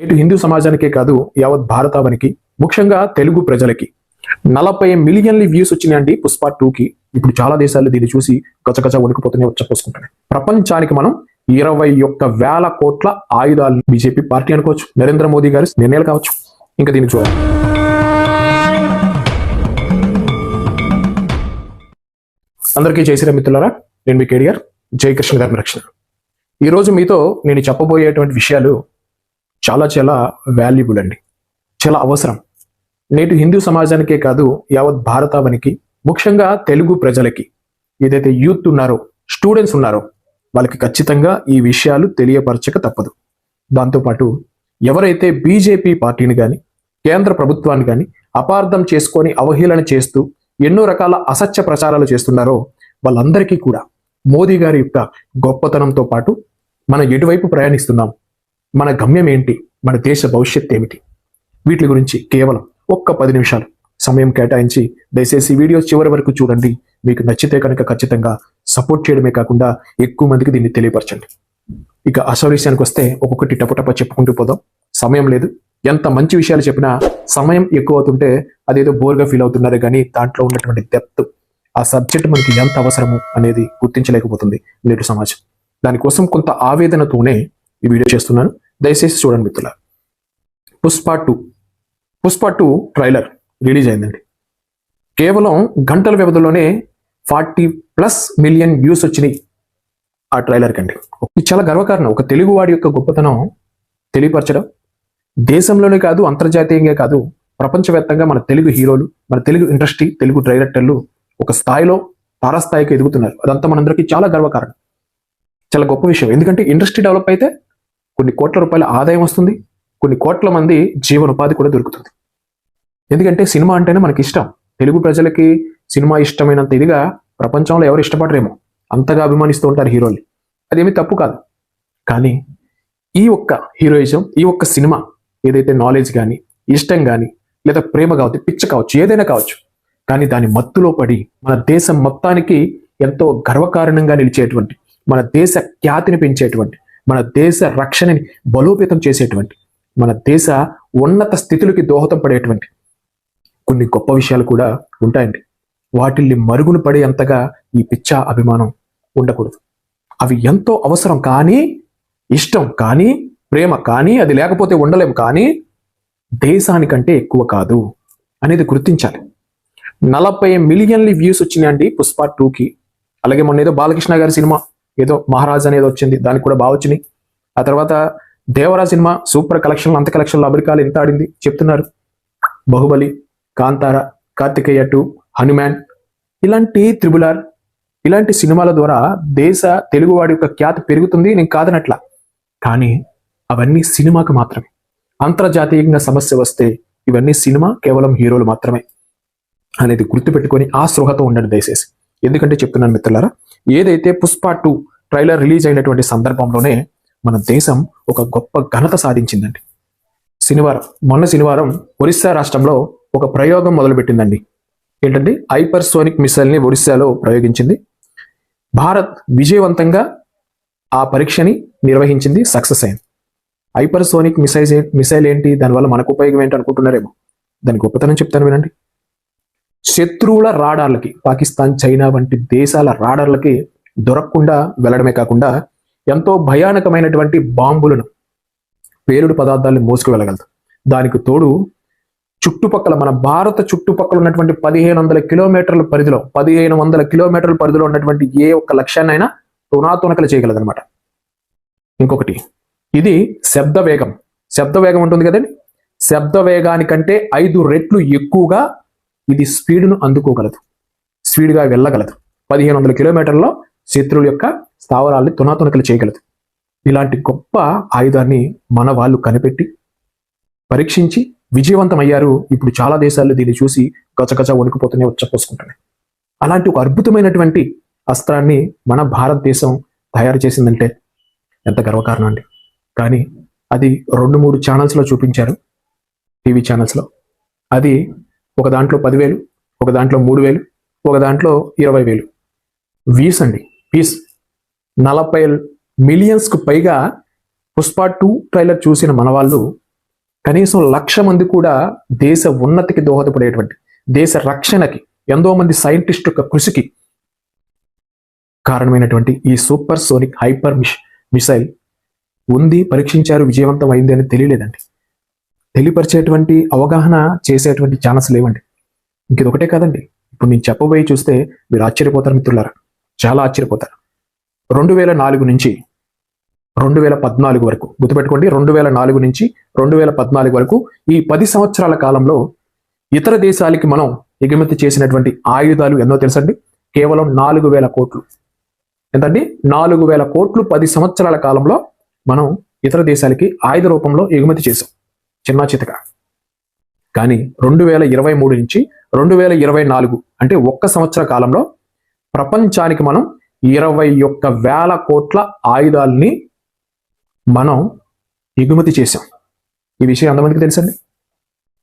నేటి హిందూ సమాజానికే కాదు యావత్ భారతావనికి ముఖ్యంగా తెలుగు ప్రజలకి. నలభై మిలియన్ల వ్యూస్ వచ్చినాయండి పుష్ప టూకి. ఇప్పుడు చాలా దేశాలు దీన్ని చూసి గచగచ వణికిపోతూనే వచ్చపోసుకుంటున్నాయి ప్రపంచానికి మనం ఇరవై ఒక్క వేల కోట్ల ఆయుధాలు బీజేపీ పార్టీ అనుకోవచ్చు నరేంద్ర మోదీ గారి నిర్ణయాలు కావచ్చు. ఇంకా దీన్ని చూడాలి అందరికీ జై శ్రీ మిత్రులారా నేను మీ కేడియర్ జై కృష్ణ గారి రక్షణ. ఈరోజు మీతో నేను చెప్పబోయేటువంటి విషయాలు చాలా చాలా వాల్యుబుల్ అండి. చాలా అవసరం. నేటి హిందూ సమాజానికే కాదు యావత్ భారతావనికి ముఖ్యంగా తెలుగు ప్రజలకి ఏదైతే యూత్ ఉన్నారో స్టూడెంట్స్ ఉన్నారో వాళ్ళకి ఖచ్చితంగా ఈ విషయాలు తెలియపరచక తప్పదు. దాంతోపాటు ఎవరైతే బీజేపీ పార్టీని కానీ కేంద్ర ప్రభుత్వాన్ని కానీ అపార్థం చేసుకొని అవహేళన చేస్తూ ఎన్నో రకాల అసత్య ప్రచారాలు చేస్తున్నారో వాళ్ళందరికీ కూడా మోదీ గారి యొక్క గొప్పతనంతో పాటు మనం ఎటువైపు ప్రయాణిస్తున్నాం మన గమ్యం ఏంటి? మన దేశ భవిష్యత్ ఏమిటి? వీటి గురించి కేవలం ఒక్క పది నిమిషాలు సమయం కేటాయించి దయచేసి వీడియో చివరి వరకు చూడండి. మీకు నచ్చితే కనుక ఖచ్చితంగా సపోర్ట్ చేయడమే కాకుండా ఎక్కువ మందికి దీన్ని తెలియపరచండి. ఇక అసలు విషయానికి వస్తే ఒక్కొక్కటి టపటప చెప్పుకుంటూ పోదాం. సమయం లేదు. ఎంత మంచి విషయాలు చెప్పినా సమయం ఎక్కువ అవుతుంటే అదేదో బోర్గా ఫీల్ అవుతున్నారు కానీ దాంట్లో ఉన్నటువంటి డెప్త్ ఆ సబ్జెక్ట్ మనకి ఎంత అవసరము అనేది గుర్తించలేకపోతుంది నేటి సమాజం. దానికోసం కొంత ఆవేదనతోనే ఈ వీడియో చేస్తున్నాను. దయచేసి చూడండి మిత్రుల Pushpa two. Pushpa two trailer release అయిందండి. కేవలం గంటల వ్యవధిలోనే ఫార్టీ ప్లస్ మిలియన్ వ్యూస్ వచ్చినాయి ఆ ట్రైలర్ కండి ఇది చాలా గర్వకారణం. ఒక తెలుగువాడి యొక్క గొప్పతనం తెలియపరచడం. దేశంలోనే కాదు అంతర్జాతీయంగా కాదు ప్రపంచవ్యాప్తంగా మన తెలుగు హీరోలు మన తెలుగు ఇండస్ట్రీ తెలుగు డైరెక్టర్లు ఒక స్థాయిలో తారాస్థాయికి ఎదుగుతున్నారు. అదంతా మనందరికీ చాలా గర్వకారణం. చాలా గొప్ప విషయం. ఎందుకంటే ఇండస్ట్రీ డెవలప్ అయితే కొన్ని కోట్ల రూపాయల ఆదాయం వస్తుంది కొన్ని కోట్ల మంది జీవనోపాధి కూడా దొరుకుతుంది. ఎందుకంటే సినిమా అంటేనే మనకి ఇష్టం. తెలుగు ప్రజలకి సినిమా ఇష్టమైనంత ఇదిగా ప్రపంచంలో ఎవరు ఇష్టపడరేమో. అంతగా అభిమానిస్తూ ఉంటారు హీరోలు. అదేమీ తప్పు కాదు. కానీ ఈ ఒక్క హీరోయిజం ఈ ఒక్క సినిమా ఏదైతే నాలెడ్జ్ కానీ ఇష్టం కానీ లేదా ప్రేమ కావచ్చు పిచ్చ కావచ్చు ఏదైనా కావచ్చు కానీ దాని మత్తులో పడి మన దేశం మొత్తానికి ఎంతో గర్వకారణంగా నిలిచేటువంటి మన దేశ ఖ్యాతిని పెంచేటువంటి మన దేశ రక్షణని బలోపేతం చేసేటువంటి మన దేశ ఉన్నత స్థితులకి దోహదం పడేటువంటి కొన్ని గొప్ప విషయాలు కూడా ఉంటాయండి. వాటిల్ని మరుగున పడే అంతగా ఈ పిచ్చా అభిమానం ఉండకూడదు. అవి ఎంతో అవసరం కానీ ఇష్టం కానీ ప్రేమ కానీ అది లేకపోతే ఉండలేము కానీ దేశానికంటే ఎక్కువ కాదు అనేది గుర్తించాలి. నలభై మిలియన్లీ వ్యూస్ వచ్చినాయండి పుష్ప టూకి. అలాగే మొన్న ఏదో బాలకృష్ణ గారి సినిమా ఏదో మహారాజ్ అనేది వచ్చింది దానికి కూడా బాగా వచ్చినాయి. ఆ తర్వాత దేవరా సినిమా సూపర్ కలెక్షన్ అంత కలెక్షన్లు అమెరికాలో ఎంత ఆడింది చెప్తున్నారు. బాహుబలి కాంతార కార్తికేయ టూ హనుమాన్ ఇలాంటి త్రిబులార్ ఇలాంటి సినిమాల ద్వారా దేశ తెలుగువాడి యొక్క ఖ్యాతి పెరుగుతుంది నేను కాదనట్ల. కానీ అవన్నీ సినిమాకు మాత్రమే. అంతర్జాతీయంగా సమస్య వస్తే ఇవన్నీ సినిమా కేవలం హీరోలు మాత్రమే అనేది గుర్తుపెట్టుకొని ఆ స్పృహతో ఉండండి దయచేసి. ఎందుకంటే చెప్తున్నాను మిత్రులారా ఏదైతే పుష్ప టూ ట్రైలర్ రిలీజ్ అయినటువంటి సందర్భంలోనే మన దేశం ఒక గొప్ప ఘనత సాధించిందండి. శనివారం మొన్న శనివారం ఒరిస్సా రాష్ట్రంలో ఒక ప్రయోగం మొదలుపెట్టిందండి. ఏంటంటే హైపర్సోనిక్ మిసైల్ని ఒడిశాలో ప్రయోగించింది. భారత్ విజయవంతంగా ఆ పరీక్షని నిర్వహించింది సక్సెస్ అయింది. హైపర్సోనిక్ మిసైల్ మిసైల్ ఏంటి? దానివల్ల మనకు ఉపయోగం ఏంటి అనుకుంటున్నారేమో? దాని గొప్పతనం చెప్తాను వినండి. శత్రువుల రాడార్లకి పాకిస్తాన్ చైనా వంటి దేశాల రాడార్లకి దొరకకుండా వెళ్ళడమే కాకుండా ఎంతో భయానకమైనటువంటి బాంబులను పేలుడు పదార్థాలను మోసుకు వెళ్ళగలదు. దానికి తోడు చుట్టుపక్కల మన భారత చుట్టుపక్కల ఉన్నటువంటి పదిహేను వందల కిలోమీటర్ల పరిధిలో పదిహేను వందల కిలోమీటర్ల పరిధిలో ఉన్నటువంటి ఏ ఒక్క లక్ష్యాన్నైనా తునాతునకలు చేయగలదన్నమాట. ఇంకొకటి ఇది శబ్ద వేగం శబ్ద వేగం ఉంటుంది కదండి? శబ్ద వేగానికంటే ఐదు రెట్లు ఎక్కువగా ఇది స్పీడ్ను అందుకోగలదు. స్పీడ్గా వెళ్ళగలదు. పదిహేను వందల కిలోమీటర్లో శత్రువుల యొక్క స్థావరాల్ని తునాతునకలు చేయగలదు. ఇలాంటి గొప్ప ఆయుధాన్ని మన వాళ్ళు కనిపెట్టి పరీక్షించి విజయవంతమయ్యారు. ఇప్పుడు చాలా దేశాల్లో దీన్ని చూసి గచగచ వణికిపోతూనే వచ్చపోసుకుంటున్నాయి అలాంటి ఒక అద్భుతమైనటువంటి అస్త్రాన్ని మన భారతదేశం తయారు చేసిందంటే ఎంత గర్వకారణం అండి. కానీ అది రెండు మూడు ఛానల్స్లో చూపించారు టీవీ ఛానల్స్లో అది ఒక దాంట్లో పదివేలు ఒక దాంట్లో మూడు వేలు ఒక దాంట్లో ఇరవై వేలు వ్యూస్ అండి వ్యూస్ నలభై మిలియన్స్కు పైగా పుష్ప టూ ట్రైలర్ చూసిన మన వాళ్ళు కనీసం లక్ష మంది కూడా దేశ ఉన్నతికి దోహదపడేటువంటి దేశ రక్షణకి ఎంతో మంది సైంటిస్ట్ యొక్క కృషికి కారణమైనటువంటి ఈ సూపర్ సోనిక్ హైపర్ మిష్ మిసైల్ ఉంది పరీక్షించారు విజయవంతం అయింది అని తెలియలేదండి. తెలియపరిచేటువంటి అవగాహన చేసేటువంటి ఛానల్స్ లేవండి. ఇంక ఒకటే కాదండి. ఇప్పుడు నేను చెప్పబోయి చూస్తే మీరు ఆశ్చర్యపోతారు మిత్రులారా. చాలా ఆశ్చర్యపోతారు. రెండు వేల నాలుగు నుంచి రెండు వేల పద్నాలుగు వరకు గుర్తుపెట్టుకోండి. రెండు వేల నాలుగు నుంచి రెండు వేల పద్నాలుగు వరకు ఈ పది సంవత్సరాల కాలంలో ఇతర దేశాలకి మనం ఎగుమతి చేసినటువంటి ఆయుధాలు ఎన్నో తెలుసండి? కేవలం నాలుగు వేల కోట్లు. ఎంతండి? నాలుగు వేల కోట్లు పది సంవత్సరాల కాలంలో మనం ఇతర దేశాలకి ఆయుధ రూపంలో ఎగుమతి చేసాం చిన్న చితక. కానీ రెండు వేల ఇరవై మూడు నుంచి రెండు వేల ఇరవై నాలుగు అంటే ఒక్క సంవత్సర కాలంలో ప్రపంచానికి మనం ఇరవై ఒక్క వేల కోట్ల ఆయుధాలని మనం ఎగుమతి చేసాం ఈ విషయం ఎంతమందికి తెలుసండి?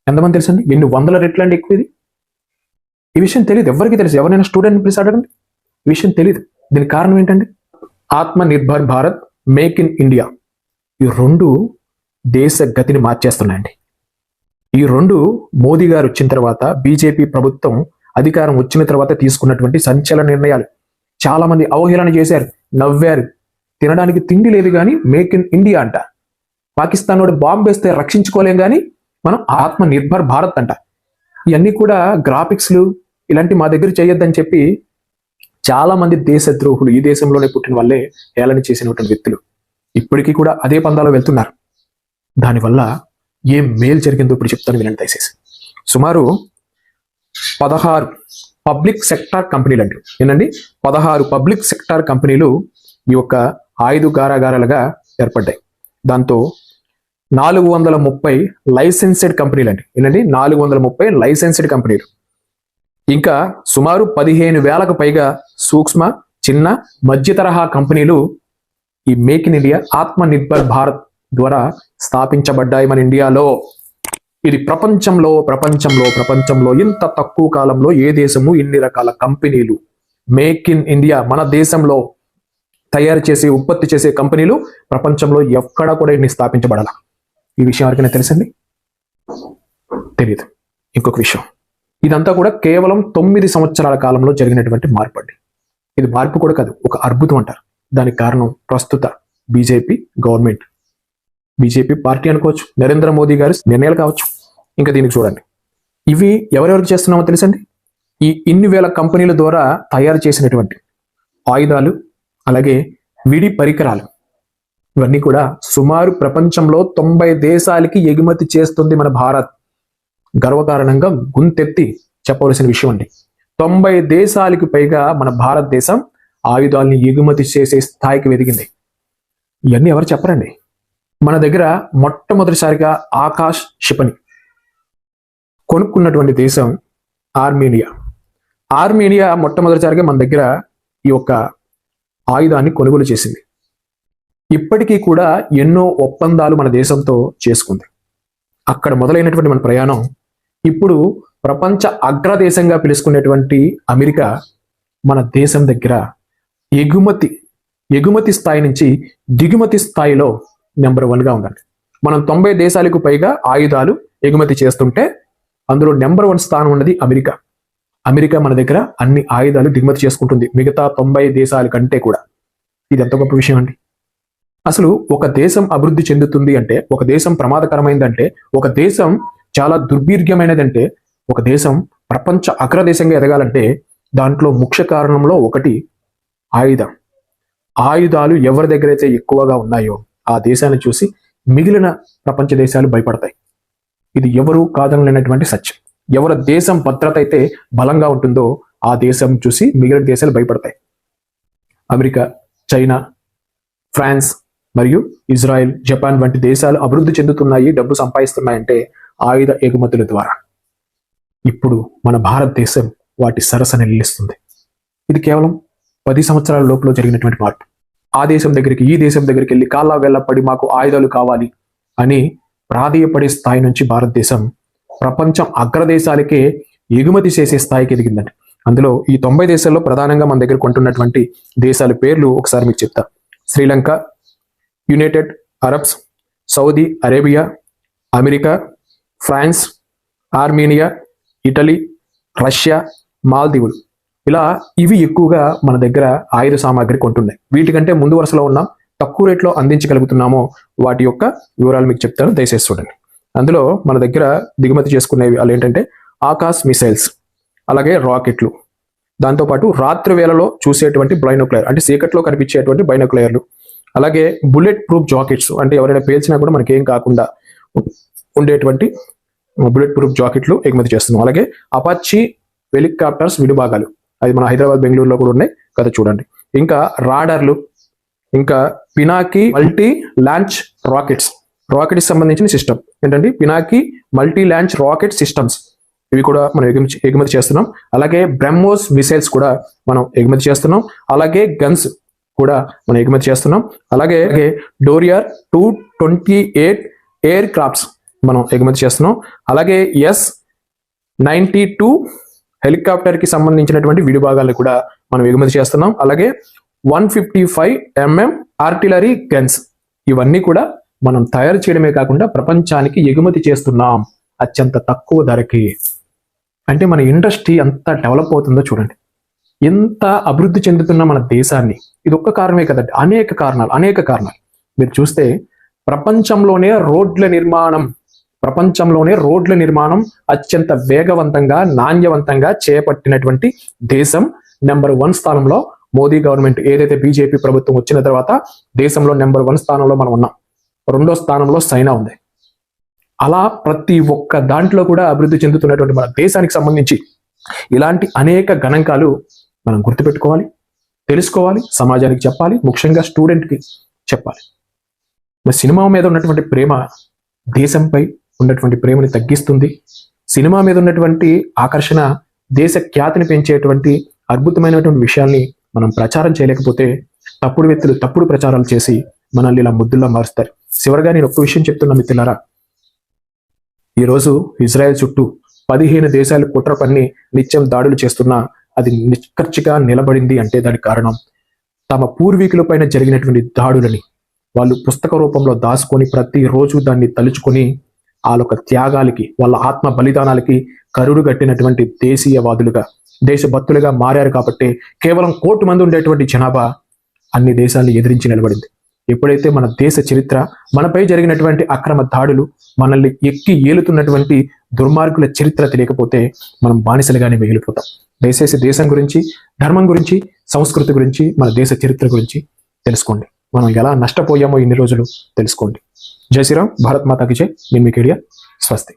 ఎంతమంది తెలుసండి? ఎన్ని వందల రెట్లు అండి ఎక్కువ ఇది? ఈ విషయం తెలియదు ఎవరికి తెలుసు. ఎవరైనా స్టూడెంట్ ప్లీజ్ అడగండి. ఈ విషయం తెలియదు దీనికి కారణం ఏంటండి? Atmanirbhar Bharat make in India. ఈ రెండు దేశ గతిని మార్చేస్తున్నాయండి. ఈ రెండు మోదీ గారు వచ్చిన తర్వాత బీజేపీ ప్రభుత్వం అధికారం వచ్చిన తర్వాత తీసుకున్నటువంటి సంచలన నిర్ణయాలు చాలా మంది అవహేళన చేశారు నవ్వారు. తినడానికి తిండి లేదు కానీ మేక్ ఇన్ ఇండియా అంట. పాకిస్తాన్ వాడు బాంబేస్తే రక్షించుకోలేం కానీ మనం ఆత్మ నిర్భర్ భారత్ అంట. ఇవన్నీ కూడా గ్రాఫిక్స్లు ఇలాంటి మా దగ్గర చేయొద్దని చెప్పి చాలా మంది దేశద్రోహులు ఈ దేశంలోనే పుట్టిన వాళ్ళే హేళన చేసినటువంటి వ్యక్తులు. ఇప్పటికీ కూడా అదే పందాలో వెళ్తున్నారు. దానివల్ల ఏం మేలు జరిగిందో ఇప్పుడు చెప్తాను వినండి దయచేసి. సుమారు పదహారు పబ్లిక్ సెక్టార్ కంపెనీలు అండి. ఏంటండి పదహారు పబ్లిక్ సెక్టార్ కంపెనీలు ఈ యొక్క ఆయుధ గారాగారాలుగా ఏర్పడ్డాయి. దాంతో నాలుగు వందల ముప్పై లైసెన్సెడ్ కంపెనీలు అండి. ఏంటండి నాలుగు వందల ముప్పై లైసెన్సెడ్ కంపెనీలు. ఇంకా సుమారు పదిహేను వేలకు పైగా సూక్ష్మ చిన్న మధ్య తరహా కంపెనీలు ఈ మేక్ ఇన్ ఇండియా ఆత్మ నిర్భర్ భారత్ ద్వారా స్థాపించబడ్డాయి మన ఇండియాలో. ఇది ప్రపంచంలో ప్రపంచంలో ప్రపంచంలో ఇంత తక్కువ కాలంలో ఏ దేశము ఇన్ని రకాల కంపెనీలు మేక్ ఇన్ ఇండియా మన దేశంలో తయారు చేసే ఉత్పత్తి చేసే కంపెనీలు ప్రపంచంలో ఎక్కడా కూడా ఇన్ని స్థాపించబడాల. ఈ విషయం ఎవరికైనా తెలిసింది? తెలియదు. ఇంకొక విషయం. ఇదంతా కూడా కేవలం తొమ్మిది సంవత్సరాల కాలంలో జరిగినటువంటి మార్పు అండి. ఇది మార్పు కూడా కాదు ఒక అద్భుతం అంటారు. దానికి కారణం ప్రస్తుత బీజేపీ గవర్నమెంట్. బీజేపీ పార్టీ అనుకోవచ్చు నరేంద్ర మోదీ గారి నిర్ణయాలు కావచ్చు. ఇంకా దీనికి చూడండి. ఇవి ఎవరెవరికి చేస్తున్నామో తెలుసండి? ఈ ఇన్ని వేల కంపెనీల ద్వారా తయారు చేసినటువంటి ఆయుధాలు అలాగే విడి పరికరాలు. ఇవన్నీ కూడా సుమారు ప్రపంచంలో తొంభై దేశాలకి ఎగుమతి చేస్తుంది మన భారత్. గర్వకారణంగా గుంతెత్తి చెప్పవలసిన విషయం అండి. తొంభై దేశాలకు పైగా మన భారతదేశం ఆయుధాలని ఎగుమతి చేసే స్థాయికి ఎదిగింది ఇవన్నీ ఎవరు చెప్పరండి? మన దగ్గర మొట్టమొదటిసారిగా ఆకాష్ క్షిపణి కొనుక్కున్నటువంటి దేశం ఆర్మేనియా ఆర్మేనియా మొట్టమొదటిసారిగా మన దగ్గర ఈ యొక్క ఆయుధాన్ని కొనుగోలు చేసింది. ఇప్పటికీ కూడా ఎన్నో ఒప్పందాలు మన దేశంతో చేసుకుంది. అక్కడ మొదలైనటువంటి మన ప్రయాణం ఇప్పుడు ప్రపంచ అగ్రదేశంగా పిలుచుకునేటువంటి అమెరికా మన దేశం దగ్గర ఎగుమతి ఎగుమతి స్థాయి నుంచి దిగుమతి స్థాయిలో నెంబర్ వన్గా ఉందండి. మనం తొంభై దేశాలకు పైగా ఆయుధాలు ఎగుమతి చేస్తుంటే అందులో నెంబర్ వన్ స్థానం ఉన్నది అమెరికా. అమెరికా మన దగ్గర అన్ని ఆయుధాలు దిగుమతి చేసుకుంటుంది. మిగతా తొంభై దేశాల కంటే కూడా. ఇది ఎంత గొప్ప విషయం అండి? అసలు ఒక దేశం అభివృద్ధి చెందుతుంది అంటే ఒక దేశం ప్రమాదకరమైందంటే ఒక దేశం చాలా దుర్భీర్ఘమైనదంటే ఒక దేశం ప్రపంచ అగ్రదేశంగా ఎదగాలంటే దాంట్లో ముఖ్య కారణంలో ఒకటి ఆయుధం. ఆయుధాలు ఎవరి దగ్గర అయితే ఎక్కువగా ఉన్నాయో ఆ దేశాన్ని చూసి మిగిలిన ప్రపంచ దేశాలు భయపడతాయి. ఇది ఎవరు కాదనలేనటువంటి సత్యం. ఎవరి దేశం భద్రత అయితే బలంగా ఉంటుందో ఆ దేశం చూసి మిగిలిన దేశాలు భయపడతాయి. అమెరికా చైనా ఫ్రాన్స్ మరియు ఇజ్రాయెల్ జపాన్ వంటి దేశాలు అభివృద్ధి చెందుతున్నాయి డబ్బు సంపాదిస్తున్నాయంటే ఆయుధ ఎగుమతుల ద్వారా. ఇప్పుడు మన భారతదేశం వాటి సరసన నిలుస్తుంది. ఇది కేవలం పది సంవత్సరాల లోపల జరిగినటువంటి మార్పు. ఆ దేశం దగ్గరికి ఈ దేశం దగ్గరికి వెళ్ళి కాళ్ళ వెళ్ళపడి మాకు ఆయుధాలు కావాలి అని ప్రాధేయపడే స్థాయి నుంచి భారతదేశం ప్రపంచం అగ్రదేశాలకే ఎగుమతి చేసే స్థాయికి ఎదిగిందండి. అందులో ఈ తొంభై దేశాల్లో ప్రధానంగా మన దగ్గర కొంటున్నటువంటి దేశాల పేర్లు ఒకసారి మీకు చెప్తా. Sri Lanka united Arabs Saudi Arabia America France Armenia Italy Russia మాల్దీవులు. ఇలా ఇవి ఎక్కువగా మన దగ్గర ఆయుధ సామాగ్రి కొంటున్నాయి. వీటికంటే ముందు వరుసలో ఉన్నాం. తక్కువ రేట్లో అందించగలుగుతున్నామో వాటి యొక్క వివరాలు మీకు చెప్తాను. దయచేసి చూడండి. అందులో మన దగ్గర దిగుమతి చేసుకునేవి వాళ్ళు ఏంటంటే ఆకాశ్ మిసైల్స్ అలాగే రాకెట్లు. దాంతోపాటు రాత్రి వేళలో చూసేటువంటి బైనోక్లయర్ అంటే చీకట్లో కనిపించేటువంటి బైనోక్లయర్లు అలాగే బుల్లెట్ ప్రూఫ్ జాకెట్స్ అంటే ఎవరైనా పేల్చినా కూడా మనకి ఏం కాకుండా ఉండేటువంటి బుల్లెట్ ప్రూఫ్ జాకెట్లు ఎగుమతి చేస్తున్నాం. అలాగే అపాచీ హెలికాప్టర్స్ విడిభాగాలు. అది మన హైదరాబాద్ బెంగళూరులో కూడా ఉన్నాయి. కదా చూడండి. ఇంకా రాడర్లు ఇంకా Pinaka multi launch rockets. Rockets సంబంధించిన సిస్టమ్. ఏంటంటే Pinaka multi launch rocket systems. ఇవి కూడా మనం ఎగుమతి ఎగుమతి చేస్తున్నాం. అలాగే బ్రహ్మోస్ మిసైల్స్ కూడా మనం ఎగుమతి చేస్తున్నాం. అలాగే గన్స్ కూడా మనం ఎగుమతి చేస్తున్నాం. అలాగే Dornier two twenty eight aircrafts మనం ఎగుమతి చేస్తున్నాం. అలాగే ఎస్ నైంటీ టూ హెలికాప్టర్కి సంబంధించినటువంటి విడిభాగాలను కూడా మనం ఎగుమతి చేస్తున్నాం. అలాగే one fifty five mm artillery guns ఇవన్నీ కూడా మనం తయారు చేయడమే కాకుండా ప్రపంచానికి ఎగుమతి చేస్తున్నాం అత్యంత తక్కువ ధరకి. అంటే మన ఇండస్ట్రీ ఎంత డెవలప్ అవుతుందో చూడండి. ఎంత అభివృద్ధి చెందుతున్న మన దేశాన్ని. ఇది ఒక్క కారణమే కదండి. అనేక కారణాలు అనేక కారణాలు. మీరు చూస్తే ప్రపంచంలోనే రోడ్ల నిర్మాణం ప్రపంచంలోనే రోడ్ల నిర్మాణం అత్యంత వేగవంతంగా నాణ్యవంతంగా చేపట్టినటువంటి దేశం. నెంబర్ వన్ స్థానంలో మోదీ గవర్నమెంట్ ఏదైతే బీజేపీ ప్రభుత్వం వచ్చిన తర్వాత దేశంలో నెంబర్ వన్ స్థానంలో మనం ఉన్నాం. రెండో స్థానంలో చైనా ఉంది. అలా ప్రతి ఒక్క దాంట్లో కూడా అభివృద్ధి చెందుతున్నటువంటి మన దేశానికి సంబంధించి ఇలాంటి అనేక గణాంకాలు మనం గుర్తుపెట్టుకోవాలి తెలుసుకోవాలి సమాజానికి చెప్పాలి ముఖ్యంగా స్టూడెంట్కి చెప్పాలి. మరి సినిమా మీద ఉన్నటువంటి ప్రేమ దేశంపై ఉన్నటువంటి ప్రేమని తగ్గిస్తుంది. సినిమా మీద ఉన్నటువంటి ఆకర్షణ దేశ ఖ్యాతిని పెంచేటువంటి అద్భుతమైనటువంటి విషయాల్ని మనం ప్రచారం చేయలేకపోతే తప్పుడు వ్యక్తులు తప్పుడు ప్రచారాలు చేసి మనల్ని ఇలా ముద్దుల్లా మారుస్తారు. చివరిగా నేను ఒక్క విషయం చెప్తున్నా మిత్రులారా. ఈరోజు ఇజ్రాయెల్ చుట్టూ పదిహేను దేశాలు కుట్ర పన్ని నిత్యం దాడులు చేస్తున్నా అది నిష్కర్చిగా నిలబడింది అంటే దానికి కారణం తమ పూర్వీకుల పైన జరిగినటువంటి దాడులని వాళ్ళు పుస్తక రూపంలో దాచుకొని ప్రతిరోజు దాన్ని తలుచుకొని వాళ్ళ యొక్క త్యాగాలకి వాళ్ళ ఆత్మ బలిదానాలకి కరుడు కట్టినటువంటి దేశీయవాదులుగా దేశభక్తులుగా మారారు కాబట్టి కేవలం కోటి మంది ఉండేటువంటి జనాభా అన్ని దేశాలను ఎదిరించి నిలబడింది. ఎప్పుడైతే మన దేశ చరిత్ర మనపై జరిగినటువంటి అక్రమ దాడులు మనల్ని ఎక్కి ఏలుతున్నటువంటి దుర్మార్గుల చరిత్ర తెలియకపోతే మనం బానిసలుగానే మిగిలిపోతాం. దయచేసి దేశం గురించి ధర్మం గురించి సంస్కృతి గురించి మన దేశ చరిత్ర గురించి తెలుసుకోండి. మనం ఎలా నష్టపోయామో ఇన్ని రోజులు తెలుసుకోండి. జై శ్రీరామ్ భారత్ మాతాకి జై. నేను మీకు ఏరియా స్వస్తి.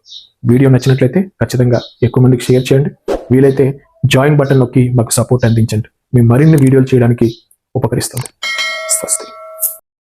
వీడియో నచ్చినట్లయితే ఖచ్చితంగా ఎక్కువ మందికి షేర్ చేయండి. వీలైతే జాయిన్ బటన్ నొక్కి మాకు సపోర్ట్ అందించండి. మేము మరిన్ని వీడియోలు చేయడానికి ఉపకరిస్తుంది. స్వస్తి.